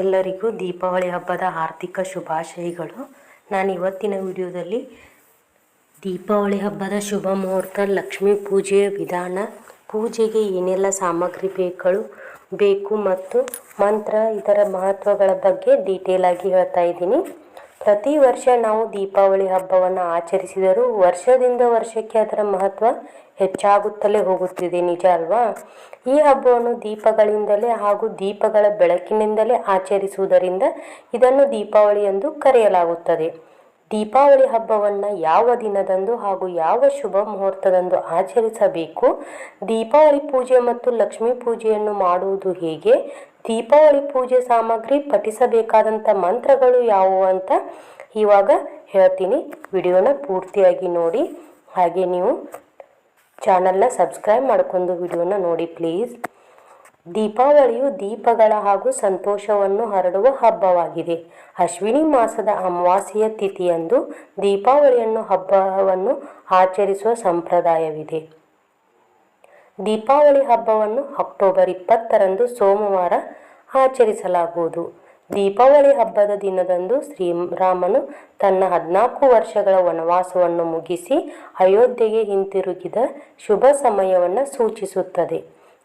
ಎಲ್ಲರಿಗೂ ದೀಪಾವಳಿ ಹಬ್ಬದ ಆರ್ಥಿಕ ಶುಭಾಶಯಗಳು. ನಾನು ಇವತ್ತಿನ ವಿಡಿಯೋದಲ್ಲಿ ದೀಪಾವಳಿ ಹಬ್ಬದ ಶುಭ ಮುಹೂರ್ತ, ಲಕ್ಷ್ಮೀ ಪೂಜೆಯ ವಿಧಾನ, ಪೂಜೆಗೆ ಏನೆಲ್ಲ ಸಾಮಗ್ರಿ ಬೇಕು ಬೇಕು ಮತ್ತು ಮಂತ್ರ, ಇದರ ಮಹತ್ವಗಳ ಬಗ್ಗೆ ಡೀಟೇಲ್ ಆಗಿ ಹೇಳ್ತಾ ಇದ್ದೀನಿ. ಪ್ರತಿ ವರ್ಷ ನಾವು ದೀಪಾವಳಿ ಹಬ್ಬವನ್ನು ಆಚರಿಸಿದರೂ ವರ್ಷದಿಂದ ವರ್ಷಕ್ಕೆ ಅದರ ಮಹತ್ವ ಹೆಚ್ಚಾಗುತ್ತಲೇ ಹೋಗುತ್ತಿದೆ, ನಿಜ ಅಲ್ವಾ? ಈ ಹಬ್ಬವನ್ನು ದೀಪಗಳಿಂದಲೇ ಹಾಗೂ ದೀಪಗಳ ಬೆಳಕಿನಿಂದಲೇ ಆಚರಿಸುವುದರಿಂದ ಇದನ್ನು ದೀಪಾವಳಿ ಎಂದು ಕರೆಯಲಾಗುತ್ತದೆ. ದೀಪಾವಳಿ ಹಬ್ಬವನ್ನು ಯಾವ ದಿನದಂದು ಹಾಗೂ ಯಾವ ಶುಭ ಮುಹೂರ್ತದಂದು ಆಚರಿಸಬೇಕು? ದೀಪಾವಳಿ ಪೂಜೆ ಮತ್ತು ಲಕ್ಷ್ಮೀ ಪೂಜೆಯನ್ನು ಮಾಡುವುದು ಹೇಗೆ? ದೀಪಾವಳಿ ಪೂಜೆ ಸಾಮಗ್ರಿ ಪಠಿಸಬೇಕಾದಂಥ ಮಂತ್ರಗಳು ಯಾವುವು ಅಂತ ಇವಾಗ ಹೇಳ್ತೀನಿ. ವಿಡಿಯೋನ ಪೂರ್ತಿಯಾಗಿ ನೋಡಿ. ಹಾಗೆ ನೀವು ಚಾನಲ್ನ ಸಬ್ಸ್ಕ್ರೈಬ್ ಮಾಡ್ಕೊಂಡು ವಿಡಿಯೋನ ನೋಡಿ ಪ್ಲೀಸ್. ದೀಪಾವಳಿಯು ದೀಪಗಳ ಹಾಗೂ ಸಂತೋಷವನ್ನು ಹರಡುವ ಹಬ್ಬವಾಗಿದೆ. ಅಶ್ವಿನಿ ಮಾಸದ ಅಮಾವಾಸ್ಯೆಯ ತಿಥಿಯಂದು ದೀಪಾವಳಿಯನ್ನು ಹಬ್ಬವನ್ನು ಆಚರಿಸುವ ಸಂಪ್ರದಾಯವಿದೆ. ದೀಪಾವಳಿ ಹಬ್ಬವನ್ನು ಅಕ್ಟೋಬರ್ ಇಪ್ಪತ್ತರಂದು ಸೋಮವಾರ ಆಚರಿಸಲಾಗುವುದು. ದೀಪಾವಳಿ ಹಬ್ಬದ ದಿನದಂದು ಶ್ರೀರಾಮನು ತನ್ನ ಹದಿನಾಲ್ಕು ವರ್ಷಗಳ ವನವಾಸವನ್ನು ಮುಗಿಸಿ ಅಯೋಧ್ಯೆಗೆ ಹಿಂತಿರುಗಿದ ಶುಭ ಸಮಯವನ್ನು ಸೂಚಿಸುತ್ತದೆ.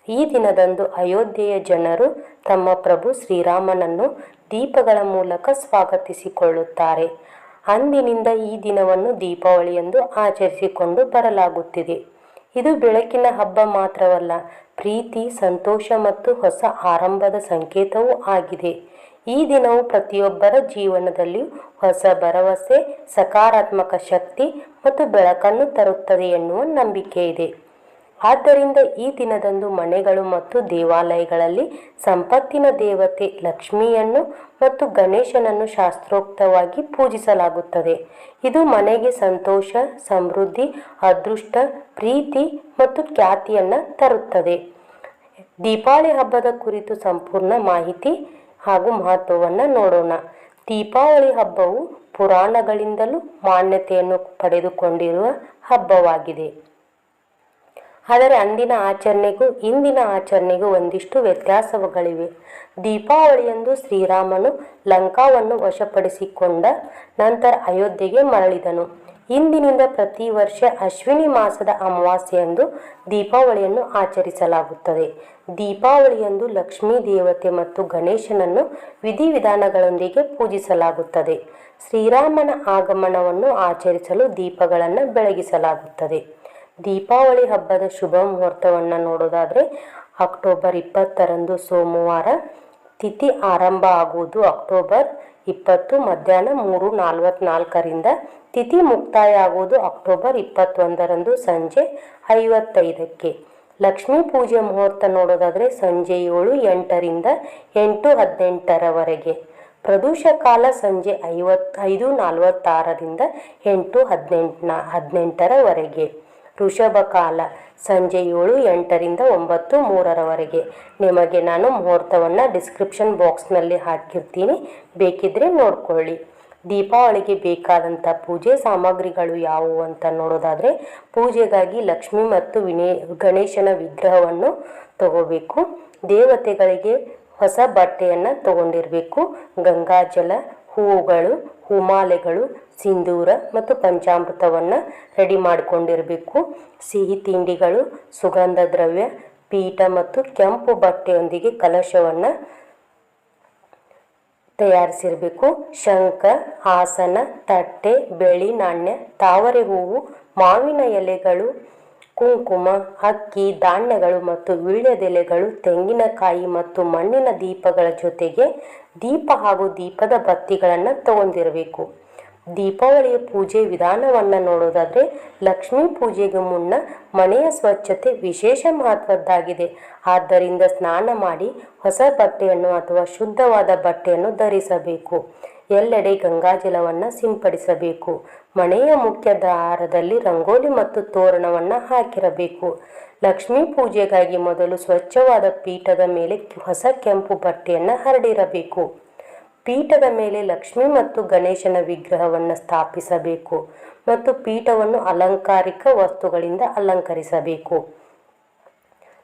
ಈ ದಿನದಂದು ಅಯೋಧ್ಯೆಯ ಜನರು ತಮ್ಮ ಪ್ರಭು ಶ್ರೀರಾಮನನ್ನು ದೀಪಗಳ ಮೂಲಕ ಸ್ವಾಗತಿಸಿಕೊಳ್ಳುತ್ತಾರೆ. ಅಂದಿನಿಂದ ಈ ದಿನವನ್ನು ದೀಪಾವಳಿ ಎಂದು ಆಚರಿಸಿಕೊಂಡು ಬರಲಾಗುತ್ತಿದೆ. ಇದು ಬೆಳಕಿನ ಹಬ್ಬ ಮಾತ್ರವಲ್ಲ, ಪ್ರೀತಿ, ಸಂತೋಷ ಮತ್ತು ಹೊಸ ಆರಂಭದ ಸಂಕೇತವೂ ಆಗಿದೆ. ಈ ದಿನವು ಪ್ರತಿಯೊಬ್ಬರ ಜೀವನದಲ್ಲಿಯೂ ಹೊಸ ಭರವಸೆ, ಸಕಾರಾತ್ಮಕ ಶಕ್ತಿ ಮತ್ತು ಬೆಳಕನ್ನು ತರುತ್ತದೆ ಎನ್ನುವ ನಂಬಿಕೆ ಇದೆ ಆದ್ದರಿಂದ ಈ ದಿನದಂದು ಮನೆಗಳು ಮತ್ತು ದೇವಾಲಯಗಳಲ್ಲಿ ಸಂಪತ್ತಿನ ದೇವತೆ ಲಕ್ಷ್ಮಿಯನ್ನು ಮತ್ತು ಗಣೇಶನನ್ನು ಶಾಸ್ತ್ರೋಕ್ತವಾಗಿ ಪೂಜಿಸಲಾಗುತ್ತದೆ. ಇದು ಮನೆಗೆ ಸಂತೋಷ, ಸಮೃದ್ಧಿ, ಅದೃಷ್ಟ, ಪ್ರೀತಿ ಮತ್ತು ಖ್ಯಾತಿಯನ್ನು ತರುತ್ತದೆ. ದೀಪಾವಳಿ ಹಬ್ಬದ ಕುರಿತು ಸಂಪೂರ್ಣ ಮಾಹಿತಿ ಹಾಗೂ ಮಹತ್ವವನ್ನು ನೋಡೋಣ. ದೀಪಾವಳಿ ಹಬ್ಬವು ಪುರಾಣಗಳಿಂದಲೂ ಮಾನ್ಯತೆಯನ್ನು ಪಡೆದುಕೊಂಡಿರುವ ಹಬ್ಬವಾಗಿದೆ. ಆದರೆ ಅಂದಿನ ಆಚರಣೆಗೂ, ಇಂದಿನ ಆಚರಣೆಗೂ ಒಂದಿಷ್ಟು ವ್ಯತ್ಯಾಸಗಳಿವೆ ದೀಪಾವಳಿಯಂದು ಶ್ರೀರಾಮನು ಲಂಕಾವನ್ನು ವಶಪಡಿಸಿಕೊಂಡ ನಂತರ ಅಯೋಧ್ಯೆಗೆ ಮರಳಿದನು. ಇಂದಿನಿಂದ ಪ್ರತಿ ವರ್ಷ ಅಶ್ವಿನಿ ಮಾಸದ ಅಮಾವಾಸ್ಯೆಯಂದು ದೀಪಾವಳಿಯನ್ನು ಆಚರಿಸಲಾಗುತ್ತದೆ. ದೀಪಾವಳಿಯಂದು ಲಕ್ಷ್ಮೀ ದೇವತೆ ಮತ್ತು ಗಣೇಶನನ್ನು ವಿಧಿವಿಧಾನಗಳೊಂದಿಗೆ ಪೂಜಿಸಲಾಗುತ್ತದೆ. ಶ್ರೀರಾಮನ ಆಗಮನವನ್ನು ಆಚರಿಸಲು ದೀಪಗಳನ್ನು ಬೆಳಗಿಸಲಾಗುತ್ತದೆ. ದೀಪಾವಳಿ ಹಬ್ಬದ ಶುಭ ಮುಹೂರ್ತವನ್ನು ನೋಡೋದಾದರೆ ಅಕ್ಟೋಬರ್ ಇಪ್ಪತ್ತರಂದು ಸೋಮವಾರ ತಿಥಿ ಆರಂಭ ಆಗುವುದು ಅಕ್ಟೋಬರ್ ಇಪ್ಪತ್ತು ಮಧ್ಯಾಹ್ನ ಮೂರು ನಲವತ್ನಾಲ್ಕರಿಂದ. ತಿಥಿ ಮುಕ್ತಾಯ ಆಗುವುದು ಅಕ್ಟೋಬರ್ ಇಪ್ಪತ್ತೊಂದರಂದು ಸಂಜೆ ಐವತ್ತೈದಕ್ಕೆ. ಲಕ್ಷ್ಮೀ ಪೂಜೆ ಮುಹೂರ್ತ ನೋಡೋದಾದರೆ ಸಂಜೆ ಏಳು ಎಂಟರಿಂದ ಎಂಟು ಹದಿನೆಂಟರವರೆಗೆ. ಪ್ರದೋಷ ಕಾಲ ಸಂಜೆ ಐವತ್ತು ಐದು ನಲವತ್ತಾರರಿಂದ ಎಂಟು ಹದಿನೆಂಟನ ಹದಿನೆಂಟರವರೆಗೆ. ಋಷಭ ಕಾಲ ಸಂಜೆ ಏಳು ಎಂಟರಿಂದ ಒಂಬತ್ತು ಮೂರರವರೆಗೆ. ನಿಮಗೆ ನಾನು ಮುಹೂರ್ತವನ್ನು ಡಿಸ್ಕ್ರಿಪ್ಷನ್ ಬಾಕ್ಸ್ನಲ್ಲಿ ಹಾಕಿರ್ತೀನಿ. ಬೇಕಿದ್ರೆ ನೋಡ್ಕೊಳ್ಳಿ. ದೀಪಾವಳಿಗೆ ಬೇಕಾದಂಥ ಪೂಜೆ ಸಾಮಗ್ರಿಗಳು ಯಾವುವು ಅಂತ ನೋಡೋದಾದರೆ, ಪೂಜೆಗಾಗಿ ಲಕ್ಷ್ಮಿ ಮತ್ತು ವಿನೇ, ಗಣೇಶನ ವಿಗ್ರಹವನ್ನು ತಗೋಬೇಕು. ದೇವತೆಗಳಿಗೆ ಹೊಸ ಬಟ್ಟೆಯನ್ನು ತಗೊಂಡಿರಬೇಕು. ಗಂಗಾಜಲ ಹೂವುಗಳು, ಹೂಮಾಲೆಗಳು, ಸಿಂಧೂರ ಮತ್ತು ಪಂಚಾಮೃತವನ್ನು ರೆಡಿ ಮಾಡಿಕೊಂಡಿರಬೇಕು. ಸಿಹಿ ತಿಂಡಿಗಳು, ಸುಗಂಧ ದ್ರವ್ಯ, ಪೀಠ ಮತ್ತು ಕೆಂಪು ಬಟ್ಟೆಯೊಂದಿಗೆ ಕಲಶವನ್ನು ತಯಾರಿಸಿರಬೇಕು. ಶಂಖ ಆಸನ ತಟ್ಟೆ, ಬೆಳ್ಳಿ, ನಾಣ್ಯ, ತಾವರೆ ಹೂವು, ಮಾವಿನ ಎಲೆಗಳು ಕುಂಕುಮ, ಅಕ್ಕಿ, ಧಾನ್ಯಗಳು ಮತ್ತು ವೀಳ್ಯದೆಲೆಗಳು, ತೆಂಗಿನಕಾಯಿ ಮತ್ತು ಮಣ್ಣಿನ ದೀಪಗಳ ಜೊತೆಗೆ ದೀಪ ಹಾಗೂ ದೀಪದ ಬತ್ತಿಗಳನ್ನು ತಗೊಂಡಿರಬೇಕು. ದೀಪಾವಳಿಯ ಪೂಜೆ ವಿಧಾನವನ್ನು ನೋಡೋದಾದರೆ ಲಕ್ಷ್ಮೀ ಪೂಜೆಗೆ ಮುನ್ನ ಮನೆಯ ಸ್ವಚ್ಛತೆ ವಿಶೇಷ ಮಹತ್ವದ್ದಾಗಿದೆ. ಆದ್ದರಿಂದ ಸ್ನಾನ ಮಾಡಿ ಹೊಸ ಬಟ್ಟೆಯನ್ನು ಅಥವಾ ಶುದ್ಧವಾದ ಬಟ್ಟೆಯನ್ನು ಧರಿಸಬೇಕು. ಎಲ್ಲೆಡೆ ಗಂಗಾಜಲವನ್ನು ಸಿಂಪಡಿಸಬೇಕು. ಮನೆಯ ಮುಖ್ಯ ದಾರದಲ್ಲಿ ರಂಗೋಲಿ ಮತ್ತು ತೋರಣವನ್ನು ಹಾಕಿರಬೇಕು. ಲಕ್ಷ್ಮೀ ಪೂಜೆಗಾಗಿ ಮೊದಲು ಸ್ವಚ್ಛವಾದ ಪೀಠದ ಮೇಲೆ ಹೊಸ ಕೆಂಪು ಬಟ್ಟೆಯನ್ನು ಹರಡಿರಬೇಕು. ಪೀಠದ ಮೇಲೆ ಲಕ್ಷ್ಮಿ ಮತ್ತು ಗಣೇಶನ ವಿಗ್ರಹವನ್ನು ಸ್ಥಾಪಿಸಬೇಕು ಮತ್ತು ಪೀಠವನ್ನು ಅಲಂಕಾರಿಕ ವಸ್ತುಗಳಿಂದ ಅಲಂಕರಿಸಬೇಕು.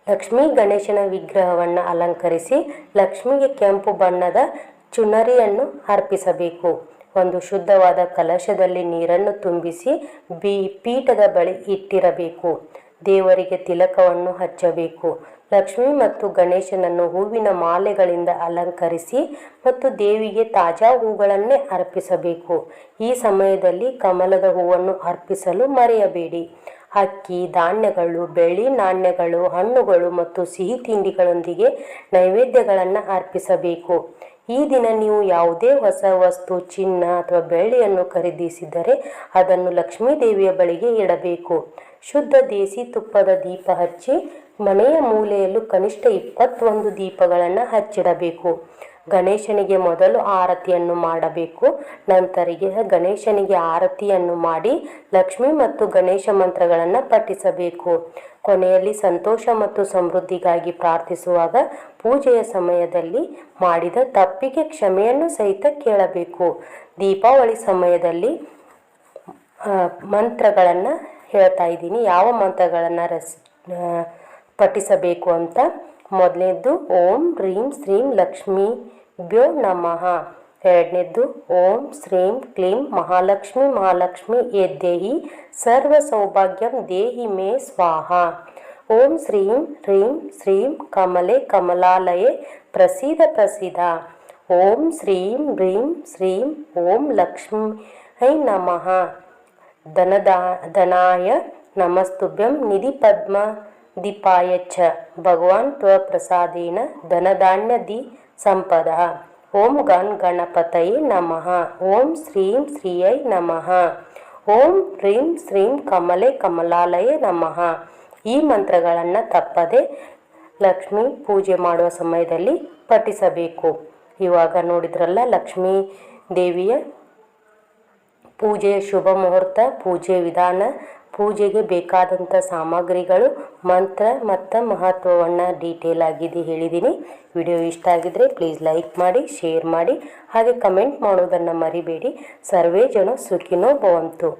ಲಕ್ಷ್ಮೀ ಗಣೇಶನ ವಿಗ್ರಹವನ್ನು ಅಲಂಕರಿಸಿ ಲಕ್ಷ್ಮಿಗೆ ಕೆಂಪು ಬಣ್ಣದ ಚುನರಿಯನ್ನು ಅರ್ಪಿಸಬೇಕು. ಒಂದು ಶುದ್ಧವಾದ ಕಲಶದಲ್ಲಿ ನೀರನ್ನು ತುಂಬಿಸಿ ಬಿ ಪೀಠದ ಬಳಿ ಇಟ್ಟಿರಬೇಕು. ದೇವರಿಗೆ ತಿಲಕವನ್ನು ಹಚ್ಚಬೇಕು. ಲಕ್ಷ್ಮಿ ಮತ್ತು ಗಣೇಶನನ್ನು ಹೂವಿನ ಮಾಲೆಗಳಿಂದ ಅಲಂಕರಿಸಿ ಮತ್ತು ದೇವಿಗೆ ತಾಜಾ ಹೂಗಳನ್ನೇ ಅರ್ಪಿಸಬೇಕು. ಈ ಸಮಯದಲ್ಲಿ ಕಮಲದ ಹೂವನ್ನು ಅರ್ಪಿಸಲು ಮರೆಯಬೇಡಿ. ಅಕ್ಕಿ, ಧಾನ್ಯಗಳು, ಬೆಳ್ಳಿ ನಾಣ್ಯಗಳು, ಹಣ್ಣುಗಳು ಮತ್ತು ಸಿಹಿ ತಿಂಡಿಗಳೊಂದಿಗೆ ನೈವೇದ್ಯಗಳನ್ನು ಅರ್ಪಿಸಬೇಕು. ಈ ದಿನ ನೀವು ಯಾವುದೇ ಹೊಸ ವಸ್ತು, ಚಿನ್ನ ಅಥವಾ ಬೆಳ್ಳಿಯನ್ನು ಖರೀದಿಸಿದರೆ ಅದನ್ನು ಲಕ್ಷ್ಮೀ ದೇವಿಯ ಬಳಿಗೆ ಇಡಬೇಕು. ಶುದ್ಧ ದೇಸಿ ತುಪ್ಪದ ದೀಪ ಹಚ್ಚಿ ಮನೆಯ ಮೂಲೆಯಲ್ಲೂ ಕನಿಷ್ಠ ಇಪ್ಪತ್ತೊಂದು ದೀಪಗಳನ್ನು ಹಚ್ಚಿಡಬೇಕು. ಗಣೇಶನಿಗೆ ಮೊದಲು ಆರತಿಯನ್ನು ಮಾಡಬೇಕು, ನಂತರಿಗೆ ಗಣೇಶನಿಗೆ ಆರತಿಯನ್ನು ಮಾಡಿ ಲಕ್ಷ್ಮಿ ಮತ್ತು ಗಣೇಶ ಮಂತ್ರಗಳನ್ನು ಪಠಿಸಬೇಕು. ಕೊನೆಯಲ್ಲಿ ಸಂತೋಷ ಮತ್ತು ಸಮೃದ್ಧಿಗಾಗಿ ಪ್ರಾರ್ಥಿಸುವಾಗ ಪೂಜೆಯ ಸಮಯದಲ್ಲಿ ಮಾಡಿದ ತಪ್ಪಿಗೆ ಕ್ಷಮೆಯನ್ನು ಸಹಿತ ಕೇಳಬೇಕು. ದೀಪಾವಳಿ ಸಮಯದಲ್ಲಿ ಮಂತ್ರಗಳನ್ನು ಹೇಳ್ತಾ ಇದ್ದೀನಿ. ಯಾವ ಮಂತ್ರಗಳನ್ನು ರಸ್ ಪಠಿಸಬೇಕು ಅಂತ. ಮೊದಲನೇದ್ದು ಓಂ ಹ್ರೀಂ ಶ್ರೀಂ ಲಕ್ಷ್ಮೀಭ್ಯೋ ನಮಃ. ಎರಡನೇದ್ದು ಓಂ ಶ್ರೀಂ ಕ್ಲೀಂ ಮಹಾಲಕ್ಷ್ಮಿ ಮಹಾಲಕ್ಷ್ಮಿ ಎದ್ದೇಹಿ ಸರ್ವ ಸೌಭಾಗ್ಯಂ ದೇಹಿ ಮೇ ಸ್ವಾಹ. ಓಂ ಶ್ರೀಂ ಹ್ರೀಂ ಶ್ರೀಂ ಕಮಲೆ ಕಮಲಾಲಯೇ ಪ್ರಸೀದ ಪ್ರಸೀದ. ಓಂ ಶ್ರೀಂ ಹ್ರೀಂ ಶ್ರೀಂ ಓಂ ಲಕ್ಷ್ಮೀ ನಮಃ. ಧನದಾ ಧನಾಯ ನಮಸ್ತುಭ್ಯಂ ನಿಧಿ ಪದ್ಮ. ದೀಪಾಯ ಚ. ಭಗವಾನ್ ತ್ವ ಪ್ರಸಾದೇನ ಧನಧಾನ್ಯ ದಿ ಸಂಪದ. ಓಂ ಗಣ್ ಗಣಪತಯೇ ನಮಃ. ಓಂ ಶ್ರೀಂ ಶ್ರೀಯೈ ನಮಃ. ಓಂ ಹ್ರೀಂ ಶ್ರೀಂ ಕಮಲೆ ಕಮಲಾಲಯೇ ನಮಃ. ಈ ಮಂತ್ರಗಳನ್ನು ತಪ್ಪದೆ ಲಕ್ಷ್ಮೀ ಪೂಜೆ ಮಾಡುವ ಸಮಯದಲ್ಲಿ ಪಠಿಸಬೇಕು. ಇವಾಗ ನೋಡಿದ್ರಲ್ಲ ಲಕ್ಷ್ಮೀ ದೇವಿಯ ಪೂಜೆಯ ಶುಭ ಮುಹೂರ್ತ, ಪೂಜೆ ವಿಧಾನ ಪೂಜೆಗೆ ಬೇಕಾದಂಥ ಸಾಮಗ್ರಿಗಳು, ಮಂತ್ರ ಮತ್ತು ಮಹತ್ವವನ್ನು ಡೀಟೇಲ್ ಆಗಿದೆ ಹೇಳಿದ್ದೀನಿ ವಿಡಿಯೋ ಇಷ್ಟ ಆಗಿದ್ರೆ ಪ್ಲೀಸ್ ಲೈಕ್ ಮಾಡಿ ಶೇರ್ ಮಾಡಿ, ಹಾಗೆ ಕಮೆಂಟ್ ಮಾಡೋದನ್ನು ಮರಿಬೇಡಿ. ಸರ್ವೇ ಜನ ಸುಖಿನೋ ಭವಂತು.